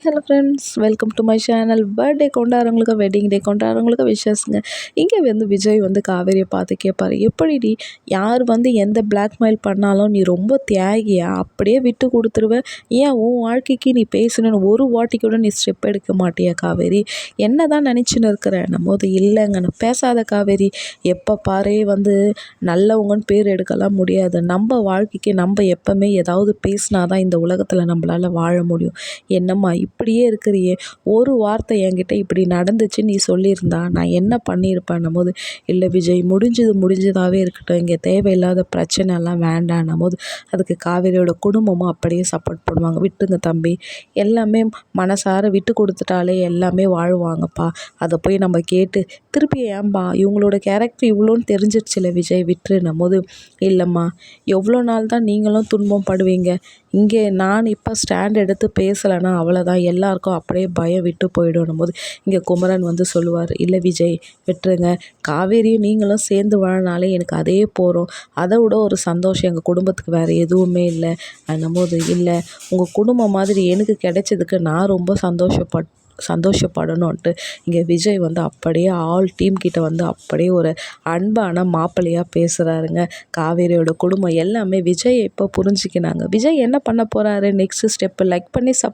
Hello friends welcome to my channel birthday கொண்டாடுறவங்களுக்கு wedding day கொண்டாடுறவங்களுக்கு விஷஸ்ங்க இங்கே வந்து விஜய் வந்து காவேரியை பார்த்து கேட்பாரு எப்படிடி யார் வந்து எந்த பிளாக்மெயில் பண்ணாலும் நீ ரொம்ப தியாகியா? அப்படியே விட்டு கொடுத்துருவேன் ஏன் உன் வாழ்க்கைக்கு நீ பேசணும்னு ஒரு வாட்டி கூட நீ ஸ்டெப் எடுக்க மாட்டியா காவேரி? என்ன தான் நினச்சின்னு இருக்கிற? போது இல்லைங்க. நான் பேசாத காவேரி. எப்போ பாரு வந்து நல்லவங்கன்னு பேர் எடுக்கலாம் முடியாது. நம்ம வாழ்க்கைக்கு நம்ம எப்போவுமே ஏதாவது பேசினா தான் இந்த உலகத்தில் நம்மளால் வாழ முடியும். என்னம்மா இப்படியே இருக்கிறியே. ஒரு வார்த்தை என்கிட்ட இப்படி நடந்துச்சு நீ சொல்லியிருந்தா நான் என்ன பண்ணியிருப்பேன்னும் போது இல்லை விஜய் முடிஞ்சது முடிஞ்சதாகவே இருக்கட்டும். இங்கே தேவையில்லாத பிரச்சனைலாம் வேண்டான்னும் போது அதுக்கு காவேரியோட குடும்பமும் அப்படியே சப்போர்ட் பண்ணுவாங்க விட்டுங்க தம்பி. எல்லாமே மனசார விட்டு கொடுத்துட்டாலே எல்லாமே வாழ்வாங்கப்பா. அதை போய் நம்ம கேட்டு திருப்பி ஏன்பா இவங்களோட கேரக்டர் இவ்வளோன்னு தெரிஞ்சிடுச்சுல விஜய் விட்டுருன்னும் போது இல்லைம்மா எவ்வளோ நாள் தான் நீங்களும் துன்பம் படுவீங்க. இங்கே நான் இப்போ ஸ்டாண்ட் எடுத்து பேசலைன்னா அவ்வளோதான். எல்லாருக்கும் அப்படியே பயம் விட்டு போயிடும் போது இங்கே குமரன் வந்து சொல்லுவார் இல்லை விஜய் விட்டுருங்க. காவேரியும் நீங்களும் சேர்ந்து வாழ்னாலே எனக்கு அதே போகிறோம் அதை விட ஒரு சந்தோஷம் எங்கள் குடும்பத்துக்கு வேறு எதுவுமே இல்லை. போது இல்லை உங்கள் குடும்பம் மாதிரி எனக்கு கிடைச்சதுக்கு நான் ரொம்ப சந்தோஷப்பட் சந்தோஷப்படணுன்ட்டு இங்கே விஜய் வந்து அப்படியே ஆல் டீம் கிட்ட வந்து அப்படியே ஒரு அன்பான மாப்பிள்ளையாக பேசுகிறாருங்க காவேரியோட குடும்பம் எல்லாமே விஜய் இப்போ புரிஞ்சுக்கினாங்க. விஜய் என்ன பண்ண போகிறாரு நெக்ஸ்ட்டு ஸ்டெப்பு லைக் பண்ணி சப்